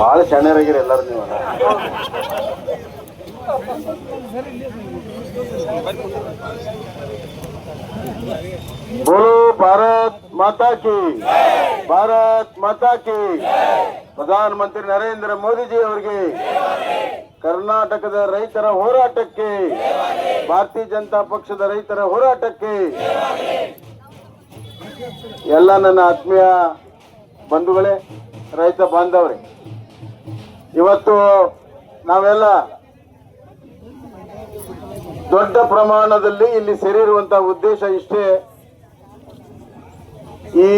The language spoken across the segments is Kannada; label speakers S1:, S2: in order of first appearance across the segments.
S1: ಭಾಳ ಚೆನ್ನಾಗಿರ ಎಲ್ಲರೂ ನೀವು. ಭಾರತ್ ಮಾತಾ ಕಿ, ಭಾರತ್ ಮಾತಾ ಕಿ. ಪ್ರಧಾನ ಮಂತ್ರಿ ನರೇಂದ್ರ ಮೋದಿಜಿ ಅವರಿಗೆ ಕರ್ನಾಟಕದ ರೈತರ ಹೋರಾಟಕ್ಕೆ, ಭಾರತೀಯ ಜನತಾ ಪಕ್ಷದ ರೈತರ ಹೋರಾಟಕ್ಕೆ ಎಲ್ಲ ನನ್ನ ಆತ್ಮೀಯ ಬಂಧುಗಳೇ, ರೈತ ಬಾಂಧವರೇ ಇವತ್ತು ನಾವೆಲ್ಲ ದೊಡ್ಡ ಪ್ರಮಾಣದಲ್ಲಿ ಇಲ್ಲಿ ಸೇರಿರುವಂತಹ ಉದ್ದೇಶ ಇಷ್ಟೇ ಈ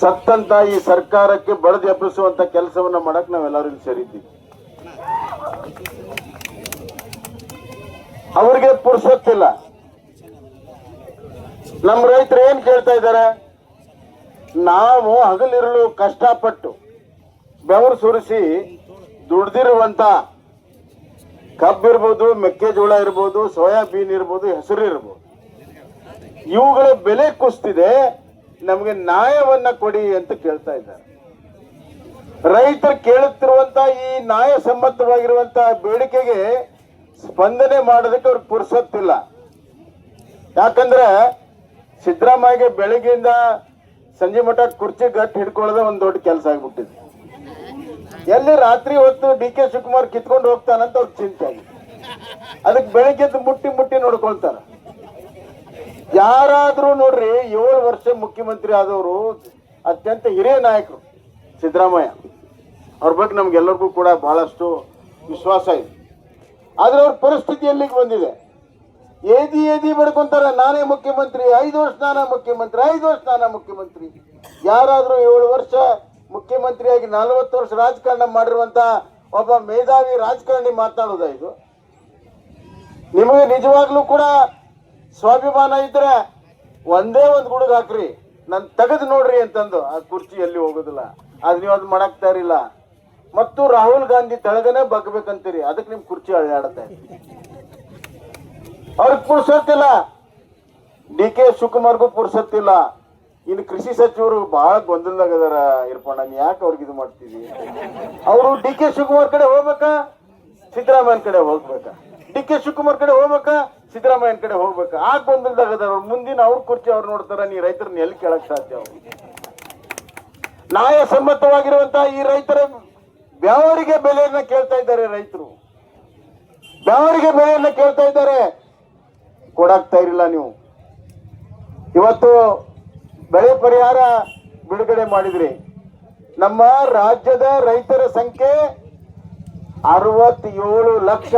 S1: ಸತ್ತಂತ ಈ ಸರ್ಕಾರಕ್ಕೆ ಬಡದು ಎಬ್ಬಿಸುವಂತ ಕೆಲಸವನ್ನ ಮಾಡಕ್ ನಾವೆಲ್ಲರೂ ಇಲ್ಲಿ ಸೇರಿದ್ದೀವಿ. ಅವ್ರಿಗೆ ಪುರ್ಸೊತ್ತಿಲ್ಲ. ನಮ್ಮ ರೈತರು ಏನ್ ಕೇಳ್ತಾ ಇದ್ದಾರೆ? ನಾವು ಹಗಲಿರಲು ಕಷ್ಟಪಟ್ಟು ಬೆವರು ಸುರಿಸಿ ದುಡ್ದಿರುವಂತ ಕಬ್ಬಿರ್ಬೋದು ಮೆಕ್ಕೆಜೋಳ ಇರ್ಬೋದು, ಸೋಯಾಬೀನ್ ಇರ್ಬೋದು, ಹೆಸರು ಇರ್ಬೋದು. ಇವುಗಳ ಬೆಲೆ ಕುಸ್ತಿದೆ, ನಮಗೆ ನ್ಯಾಯವನ್ನ ಕೊಡಿ ಅಂತ ಕೇಳ್ತಾ ಇದ್ದಾರೆ. ರೈತರು ಕೇಳುತ್ತಿರುವಂತ ಈ ನ್ಯಾಯ ಸಮ್ಮತವಾಗಿರುವಂತ ಬೇಡಿಕೆಗೆ ಸ್ಪಂದನೆ ಮಾಡೋದಕ್ಕೆ ಅವ್ರಿಗೆ ಪುರ್ಸತ್ತಿಲ್ಲ. ಯಾಕಂದ್ರೆ ಸಿದ್ದರಾಮಯ್ಯಗೆ ಬೆಳಗ್ಗೆಯಿಂದ ಸಂಜೆ ಮಠ ಕುರ್ಚಿ ಗಟ್ಟಿ ಹಿಡ್ಕೊಳ್ಳೋದೇ ಒಂದು ದೊಡ್ಡ ಕೆಲಸ ಆಗ್ಬಿಟ್ಟಿದೆ. ಎಲ್ಲಿ ರಾತ್ರಿ ಹೊತ್ತು ಡಿ ಕೆ ಶಿವಕುಮಾರ್ ಕಿತ್ಕೊಂಡು ಹೋಗ್ತಾನಂತ ಅವ್ರ ಚಿಂತೆ. ಆಗಿದೆ ಅದಕ್ಕೆ ಬೆಳಗ್ಗೆ ಮುಟ್ಟಿ ಮುಟ್ಟಿ ನೋಡ್ಕೊಳ್ತಾರ. ಯಾರಾದ್ರೂ ನೋಡ್ರಿ, ಏಳು ವರ್ಷ ಮುಖ್ಯಮಂತ್ರಿ ಆದವರು ಅತ್ಯಂತ ಹಿರಿಯ ನಾಯಕರು, ಸಿದ್ದರಾಮಯ್ಯ. ಅವ್ರ ಬಗ್ಗೆ ನಮ್ಗೆಲ್ಲರಿಗೂ ಕೂಡ ಬಹಳಷ್ಟು ವಿಶ್ವಾಸ ಇದೆ. ಆದ್ರೆ ಅವ್ರ ಪರಿಸ್ಥಿತಿ ಎಲ್ಲಿಗೆ ಬಂದಿದೆ? ಏದಿ ಏದಿ ಬಡ್ಕೊಂತಾರೆ, ನಾನೇ ಮುಖ್ಯಮಂತ್ರಿ, ಐದು ವರ್ಷ ನಾನೇ ಮುಖ್ಯಮಂತ್ರಿ, ಐದು ವರ್ಷ ನಾನೇ ಮುಖ್ಯಮಂತ್ರಿ. ಯಾರಾದ್ರೂ ಏಳು ವರ್ಷ ಮುಖ್ಯಮಂತ್ರಿಯಾಗಿ ನಲವತ್ತು ವರ್ಷ ರಾಜಕಾರಣ ಮಾಡಿರುವಂತ ಒಬ್ಬ ಮೇಧಾವಿ ರಾಜಕಾರಣಿ ಮಾತನಾಡೋದ ಇದು? ನಿಮಗೆ ನಿಜವಾಗ್ಲೂ ಕೂಡ ಸ್ವಾಭಿಮಾನ ಇದ್ರೆ ಒಂದೇ ಒಂದು ಗುಡುಗ ಹಾಕ್ರಿ. ನನ್ ತೆಗೆದು ನೋಡ್ರಿ ಅಂತಂದು. ಆ ಕುರ್ಚಿ ಎಲ್ಲಿ ಹೋಗೋದಿಲ್ಲ. ಅದ್ ನೀವು ಅದು ಮಾಡಕ್ ತಯಾರಿಲ್ಲ. ಮತ್ತು ರಾಹುಲ್ ಗಾಂಧಿ ತಳಗನೆ ಬಗ್ಬೇಕಂತೀರಿ. ಅದಕ್ಕೆ ನಿಮ್ ಕುರ್ಚಿ ಅಳ್ಳಾಡತ್ತೆ ಅವ್ರಿಗೆ ಪುರ್ಸತ್ತಿಲ್ಲ. D K ಶಿವಕುಮಾರ್ಗೂ ಪುರ್ಸೊತ್ತಿಲ್ಲ. ಇನ್ನು ಕೃಷಿ ಸಚಿವರು ಬಹಳ ಗೊಂದಲದಾಗ ಅದಾರ ಇರ್ಪಣ್ಣ ನೀ ಯಾಕೆ ಅವ್ರಿಗೆ ಇದು ಮಾಡ್ತೀವಿ ಅವರು ಡಿ ಕೆ ಶಿವಕುಮಾರ್ ಕಡೆ ಹೋಗ್ಬೇಕಾ ಸಿದ್ದರಾಮಯ್ಯನ ಕಡೆ ಹೋಗ್ಬೇಕಾ. ಡಿ ಕೆ ಶಿವಕುಮಾರ್ ಕಡೆ ಹೋಗ್ಬೇಕಾ ಸಿದ್ದರಾಮಯ್ಯನ ಕಡೆ ಹೋಗ್ಬೇಕಾ. ಆ ಗೊಂದಲದಾಗ ಅದಾರ ಅವ್ರು ಮುಂದಿನ ಅವ್ರ ಕುರ್ಚಿ ಅವ್ರು ನೋಡ್ತಾರ, ನೀ ರೈತರನ್ನ ಎಲ್ಲಿ ಕೇಳಕ್ ಸಾಧ್ಯ ಅವ್ರು. ನ್ಯಾಯ ಸಮ್ಮತವಾಗಿರುವಂತಹ ಈ ರೈತರ ಬೆವರಿಗೆ ಬೆಲೆಯನ್ನ ಕೇಳ್ತಾ ಇದ್ದಾರೆ ರೈತರು. ಬೆವರಿಗೆ ಬೆಲೆಯನ್ನ ಕೇಳ್ತಾ ಇದ್ದಾರೆ. ಕೊಡಾಕ್ತಾ ಇರಲಿಲ್ಲ ನೀವು. ಇವತ್ತು ಬೆಳೆ ಪರಿಹಾರ ಬಿಡುಗಡೆ ಮಾಡಿದ್ರಿ. ನಮ್ಮ ರಾಜ್ಯದ ರೈತರ ಸಂಖ್ಯೆ ಅರವತ್ತೇಳು ಲಕ್ಷ.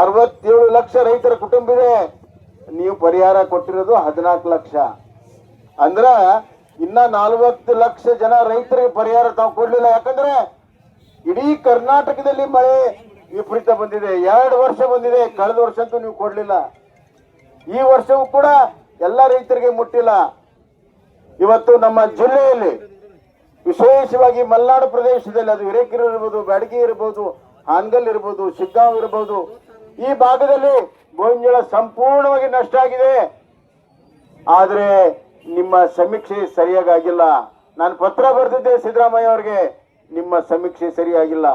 S1: ಅರವತ್ತೇಳು ಲಕ್ಷ ರೈತರ ಕುಟುಂಬ ಇದೆ. ನೀವು ಪರಿಹಾರ ಕೊಟ್ಟಿರೋದು ಹದಿನಾಲ್ಕು ಲಕ್ಷ. ಅಂದ್ರ ಇನ್ನ ನಲವತ್ತು ಲಕ್ಷ ಜನ ರೈತರಿಗೆ ಪರಿಹಾರ ತಾವು ಕೊಡ್ಲಿಲ್ಲ. ಯಾಕಂದ್ರೆ ಇಡೀ ಕರ್ನಾಟಕದಲ್ಲಿ ಮಳೆ ವಿಪರೀತ ಬಂದಿದೆ. ಎರಡು ವರ್ಷ ಬಂದಿದೆ. ಕಳೆದ ವರ್ಷ ಅಂತೂ ನೀವು ಕೊಡ್ಲಿಲ್ಲ. ಈ ವರ್ಷವೂ ಕೂಡ ಎಲ್ಲ ರೈತರಿಗೆ ಮುಟ್ಟಿಲ್ಲ. ಇವತ್ತು ನಮ್ಮ ಜಿಲ್ಲೆಯಲ್ಲಿ ವಿಶೇಷವಾಗಿ ಮಲೆನಾಡು ಪ್ರದೇಶದಲ್ಲಿ ಅದು ಹಿರೇಕೆರೆ ಇರ್ಬೋದು, ಬ್ಯಾಡಗಿ ಇರ್ಬೋದು, ಹಾನಗಲ್ ಇರ್ಬೋದು, ಶಿಗ್ಗಾಂವ್ ಇರ್ಬೋದು, ಈ ಭಾಗದಲ್ಲಿ ಗೋಂಜಾಳ ಸಂಪೂರ್ಣವಾಗಿ ನಷ್ಟ ಆಗಿದೆ. ಆದ್ರೆ ನಿಮ್ಮ ಸಮೀಕ್ಷೆ ಸರಿಯಾಗಿ ಆಗಿಲ್ಲ. ನಾನು ಪತ್ರ ಬರೆದಿದ್ದೆ ಸಿದ್ದರಾಮಯ್ಯ ಅವರಿಗೆ, ನಿಮ್ಮ ಸಮೀಕ್ಷೆ ಸರಿಯಾಗಿಲ್ಲ.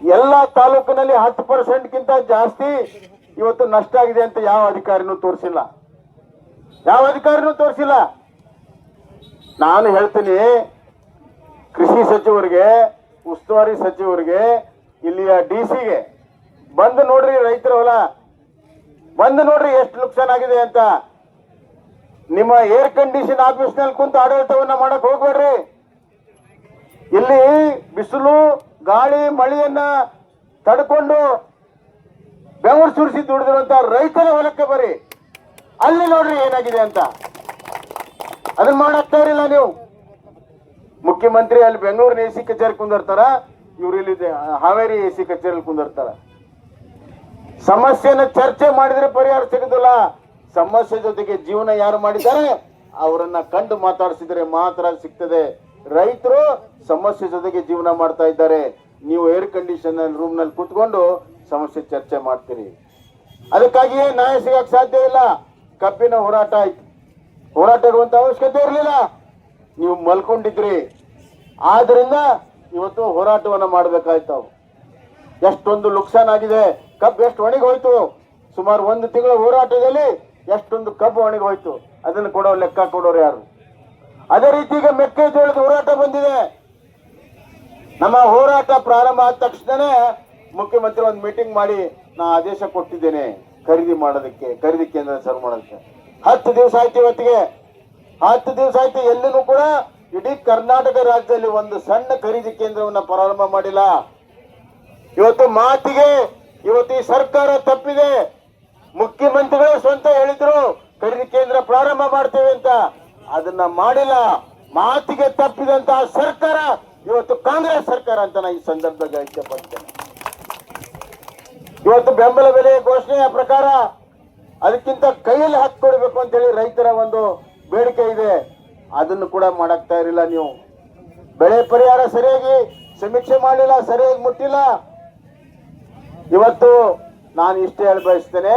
S1: ಎಲ್ಲ ತಾಲೂಕಿನಲ್ಲಿ ಹತ್ತು ಪರ್ಸೆಂಟ್ಗಿಂತ ಜಾಸ್ತಿ ಇವತ್ತು ನಷ್ಟ ಆಗಿದೆ ಅಂತ ಯಾವ ಅಧಿಕಾರಿನೂ ತೋರಿಸಿಲ್ಲ. ಯಾವ ಅಧಿಕಾರಿನೂ ತೋರಿಸಿಲ್ಲ. ನಾನು ಹೇಳ್ತೀನಿ, ಕೃಷಿ ಸಚಿವರಿಗೆ, ಉಸ್ತುವಾರಿ ಸಚಿವರಿಗೆ, ಇಲ್ಲಿಯ ಡಿ ಸಿಗೆ, ಬಂದು ನೋಡ್ರಿ ರೈತರ ಹೊಲ, ಬಂದು ನೋಡ್ರಿ ಎಷ್ಟು ನುಕ್ಸಾನ್ ಆಗಿದೆ ಅಂತ. ನಿಮ್ಮ ಏರ್ ಕಂಡೀಷನ್ ಆಫೀಸ್ನಲ್ಲಿ ಕುಂತು ಆಡಳಿತವನ್ನ ಮಾಡಕ್ ಹೋಗ್ಬೇಡ್ರಿ. ಇಲ್ಲಿ ಬಿಸಿಲು, ಗಾಳಿ, ಮಳೆಯನ್ನ ತಡ್ಕೊಂಡು ಬೆವರು ಸುರಿಸಿ ದುಡಿದಿರುವಂತ ರೈತರ ಹೊಲಕ್ಕೆ ಬರ್ರಿ. ಅಲ್ಲಿ ನೋಡ್ರಿ ಏನಾಗಿದೆ ಅಂತ. ಅದನ್ನ ಮಾಡಾಕ್ತಾ ಇರಲಿಲ್ಲ ನೀವು. ಮುಖ್ಯಮಂತ್ರಿ ಅಲ್ಲಿ ಬೆಂಗಳೂರಿನ ಎ ಸಿ ಕಚೇರಿ ಕುಂದಿರ್ತಾರ, ಇವ್ರು ಇಲ್ಲಿ ಹಾವೇರಿ ಎ ಸಿ ಕಚೇರಿಯಲ್ಲಿ ಕುಂದಿರ್ತಾರ. ಸಮಸ್ಯೆನ ಚರ್ಚೆ ಮಾಡಿದ್ರೆ ಪರಿಹಾರ ಸಿಗುದಿಲ್ಲ. ಸಮಸ್ಯೆ ಜೊತೆಗೆ ಜೀವನ ಯಾರು ಮಾಡಿದ್ದಾರೆ? ಅವರನ್ನ ಕಂಡು ಮಾತಾಡಿಸಿದ್ರೆ ಮಾತ್ರ ಸಿಗ್ತದೆ. ರೈತರು ಸಮಸ್ಯೆ ಜೊತೆಗೆ ಜೀವನ ಮಾಡ್ತಾ ಇದ್ದಾರೆ. ನೀವು ಏರ್ ಕಂಡೀಷನ್ ರೂಮ್ನಲ್ಲಿ ಕುತ್ಕೊಂಡು ಸಮಸ್ಯೆ ಚರ್ಚೆ ಮಾಡ್ತೀರಿ. ಅದಕ್ಕಾಗಿಯೇ ನ್ಯಾಯ ಸಿಗಕ್ ಸಾಧ್ಯ ಇಲ್ಲ. ಕಬ್ಬಿನ ಹೋರಾಟ ಆಯ್ತು. ಹೋರಾಟ ಇರುವಂತ ಅವಶ್ಯಕತೆ ಇರಲಿಲ್ಲ. ನೀವು ಮಲ್ಕೊಂಡಿದ್ರಿ. ಆದ್ರಿಂದ ಇವತ್ತು ಹೋರಾಟವನ್ನ ಮಾಡಬೇಕಾಯ್ತು ಎಷ್ಟೊಂದು ನುಕ್ಸಾನ್ ಆಗಿದೆ. ಕಬ್ಬು ಎಷ್ಟು ಒಣಗಿ ಹೋಯ್ತು. ಸುಮಾರು ಒಂದು ತಿಂಗಳ ಹೋರಾಟದಲ್ಲಿ ಎಷ್ಟೊಂದು ಕಬ್ಬು ಒಣಗಿ ಹೋಯ್ತು. ಅದನ್ನು ಕೊಡೋ ಲೆಕ್ಕ ಕೊಡೋರು ಯಾರು? ಅದೇ ರೀತಿ ಈಗ ಮೆಕ್ಕೆಜೋಳದ ಹೋರಾಟ ಬಂದಿದೆ. ನಮ್ಮ ಹೋರಾಟ ಪ್ರಾರಂಭ ಆದ ತಕ್ಷಣನೇ ಮುಖ್ಯಮಂತ್ರಿ ಒಂದು ಮೀಟಿಂಗ್ ಮಾಡಿ ನಾ ಆದೇಶ ಕೊಟ್ಟಿದ್ದೇನೆ. ಖರೀದಿ ಮಾಡೋದಕ್ಕೆ, ಖರೀದಿ ಕೇಂದ್ರ ಸರ್ವ್ ಮಾಡೋದಕ್ಕೆ. ಹತ್ತು ದಿವಸ ಆಯ್ತು ಇವತ್ತಿಗೆ. ಹತ್ತು ದಿವಸ ಆಯ್ತು ಎಲ್ಲೂ ಕೂಡ ಇಡೀ ಕರ್ನಾಟಕ ರಾಜ್ಯದಲ್ಲಿ ಒಂದು ಸಣ್ಣ ಖರೀದಿ ಕೇಂದ್ರವನ್ನ ಪ್ರಾರಂಭ ಮಾಡಿಲ್ಲ. ಇವತ್ತು ಮಾತಿಗೆ, ಇವತ್ತು ಈ ಸರ್ಕಾರ ತಪ್ಪಿದೆ. ಮುಖ್ಯಮಂತ್ರಿಗಳು ಸ್ವಂತ ಹೇಳಿದ್ರು, ಖರೀದಿ ಕೇಂದ್ರ ಪ್ರಾರಂಭ ಮಾಡ್ತೇವೆ ಅಂತ. ಅದನ್ನ ಮಾಡಿಲ್ಲ. ಮಾತಿಗೆ ತಪ್ಪಿದಂತಹ ಸರ್ಕಾರ ಇವತ್ತು ಕಾಂಗ್ರೆಸ್ ಸರ್ಕಾರ ಅಂತ ನಾನು ಈ ಸಂದರ್ಭದಲ್ಲಿ ಇಷ್ಟಪಡ್ತೇನೆ ಇವತ್ತು ಬೆಂಬಲ ಬೆಲೆ ಘೋಷಣೆಯ ಪ್ರಕಾರ ಅದಕ್ಕಿಂತ ಕೈಯಲ್ಲಿ ಹಾಕೊಡ್ಬೇಕು ಅಂತೇಳಿ ರೈತರ ಒಂದು ಬೇಡಿಕೆ ಇದೆ. ಅದನ್ನು ಕೂಡ ಮಾಡಕ್ತಾ ಇರಲಿಲ್ಲ ನೀವು. ಬೆಳೆ ಪರಿಹಾರ ಸರಿಯಾಗಿ ಸಮೀಕ್ಷೆ ಮಾಡಲಿಲ್ಲ, ಸರಿಯಾಗಿ ಮುಟ್ಟಿಲ್ಲ. ಇವತ್ತು ನಾನು ಇಷ್ಟೇ ಹೇಳಿ ಬಯಸ್ತೇನೆ,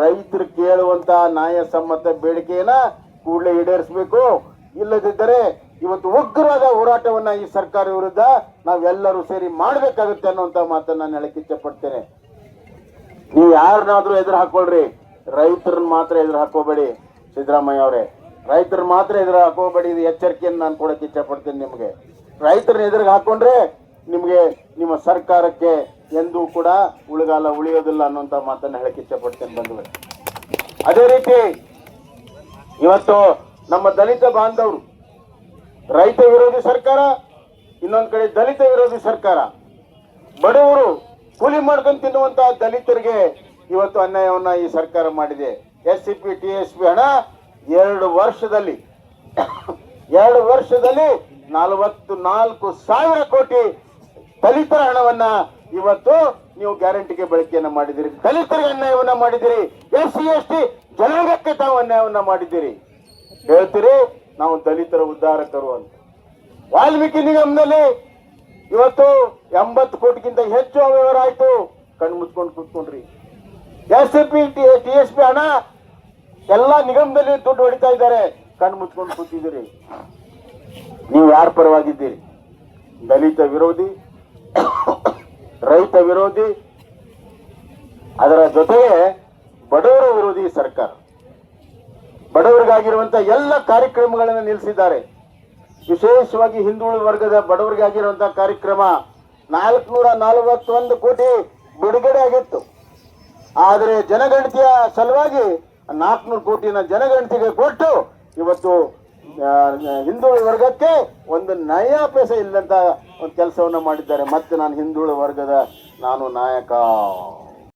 S1: ರೈತರು ಕೇಳುವಂತ ನ್ಯಾಯಸಮ್ಮತ ಬೇಡಿಕೆಯನ್ನ ಕೂಡಲೇ ಈಡೇರಿಸಬೇಕು. ಇಲ್ಲದಿದ್ದರೆ ಇವತ್ತು ಉಗ್ರವಾದ ಹೋರಾಟವನ್ನ ಈ ಸರ್ಕಾರ ವಿರುದ್ಧ ನಾವೆಲ್ಲರೂ ಸೇರಿ ಮಾಡಬೇಕಾಗುತ್ತೆ ಅನ್ನುವಂತ ಮಾತನ್ನ ನಾನು ಹೇಳಕ್ಕೆ ಇಚ್ಛಪಡ್ತೇನೆ ನೀವು ಯಾರನ್ನಾದ್ರೂ ಎದುರು ಹಾಕೊಳ್ರಿ ರೈತರನ್ನ ಮಾತ್ರ ಎದುರು ಹಾಕೋಬೇಡಿ ಸಿದ್ದರಾಮಯ್ಯ ಅವರೇ. ರೈತರನ್ನ ಮಾತ್ರ ಎದುರು ಹಾಕೋಬೇಡಿ ಇದು ಎಚ್ಚರಿಕೆಯನ್ನು ನಾನು ಕೊಡಕ್ಕೆ ಪಡ್ತೀನಿ ನಿಮಗೆ. ರೈತರನ್ನ ಎದುರಿಗೆ ಹಾಕೊಂಡ್ರೆ ನಿಮಗೆ ನಿಮ್ಮ ಸರ್ಕಾರಕ್ಕೆ ಎಂದೂ ಕೂಡ ಉಳಿಗಾಲ ಉಳಿಯೋದಿಲ್ಲ ಅನ್ನುವಂಥ ಮಾತನ್ನು ಹೇಳಕ್ಕೆ ಇಚ್ಛಪಡ್ತೀನಿ ಬಂಧುಗಳೇ. ಅದೇ ರೀತಿ ಇವತ್ತು ನಮ್ಮ ದಲಿತ ಬಾಂಧವರು, ರೈತ ವಿರೋಧಿ ಸರ್ಕಾರ, ಇನ್ನೊಂದು ಕಡೆ ದಲಿತ ವಿರೋಧಿ ಸರ್ಕಾರ, ಬಡವರು ಕೂಲಿ ಮಾಡ್ಕೊಂಡು ತಿನ್ನುವಂತ ದಲಿತರಿಗೆ ಇವತ್ತು ಅನ್ಯಾಯವನ್ನ ಈ ಸರ್ಕಾರ ಮಾಡಿದೆ. S C P T S P ಹಣ ಎರಡು ವರ್ಷದಲ್ಲಿ ಎರಡು ವರ್ಷದಲ್ಲಿ ನಲವತ್ತು ನಾಲ್ಕು ಸಾವಿರ ಕೋಟಿ ದಲಿತರ ಹಣವನ್ನ ಇವತ್ತು ನೀವು ಗ್ಯಾರಂಟಿಗೆ ಬಳಕೆಯನ್ನ ಮಾಡಿದಿರಿ. ದಲಿತರಿಗೆ ಅನ್ಯಾಯವನ್ನ ಮಾಡಿದಿರಿ. ಎಸ್ ಸಿ ಎಸ್ ಟಿ ಜನಾಂಗಕ್ಕೆ ತಾವು ಅನ್ಯಾಯವನ್ನ ಮಾಡಿದ್ದೀರಿ ಹೇಳ್ತೀರಿ, ನಾವು ದಲಿತರ ಉದ್ಧಾರಕರು ಅಂತ. ವಾಲ್ಮೀಕಿ ನಿಗಮದಲ್ಲಿ ಇವತ್ತು ಎಂಬತ್ತು ಕೋಟಿಗಿಂತ ಹೆಚ್ಚು ಅವ್ಯವಹಾರ ಆಯ್ತು. ಕಣ್ಣು ಮುಚ್ಕೊಂಡು ಕೂತ್ಕೊಂಡ್ರಿ. S P, T S P ಹಣ ಎಲ್ಲಾ ನಿಗಮದಲ್ಲಿ ದುಡ್ಡು ಹೊಡಿತಾ ಇದ್ದಾರೆ. ಕಣ್ಣು ಮುಚ್ಕೊಂಡು ಕೂತಿದ್ದೀರಿ. ನೀವು ಯಾರ ಪರವಾಗಿದ್ದೀರಿ? ದಲಿತ ವಿರೋಧಿ, ರೈತ ವಿರೋಧಿ, ಅದರ ಜೊತೆಗೆ ಬಡವರ ವಿರೋಧಿ ಸರ್ಕಾರ. ಬಡವರಿಗಾಗಿರುವಂತ ಎಲ್ಲ ಕಾರ್ಯಕ್ರಮಗಳನ್ನು ನಿಲ್ಲಿಸಿದ್ದಾರೆ ವಿಶೇಷವಾಗಿ ಹಿಂದುಳಿದ ವರ್ಗದ ಬಡವರಿಗೆ ಆಗಿರುವಂತಹ ಕಾರ್ಯಕ್ರಮ ನಾಲ್ಕುನೂರ ನಲವತ್ತೊಂದು ಕೋಟಿ ಬಿಡುಗಡೆ ಆಗಿತ್ತು. ಆದರೆ ಜನಗಣತಿಯ ಸಲುವಾಗಿ ನಾಲ್ಕುನೂರು ಕೋಟಿನ ಜನಗಣತಿಗೆ ಕೊಟ್ಟು ಇವತ್ತು ಹಿಂದುಳಿದ ವರ್ಗಕ್ಕೆ ಒಂದು ನಯಾಪೇಸ ಪೈಸೆ ಇಲ್ಲದಂತ ಒಂದು ಕೆಲಸವನ್ನು ಮಾಡಿದ್ದಾರೆ. ಮತ್ತೆ ನಾನು ಹಿಂದುಳಿದ ವರ್ಗದ ನಾನು ನಾಯಕ.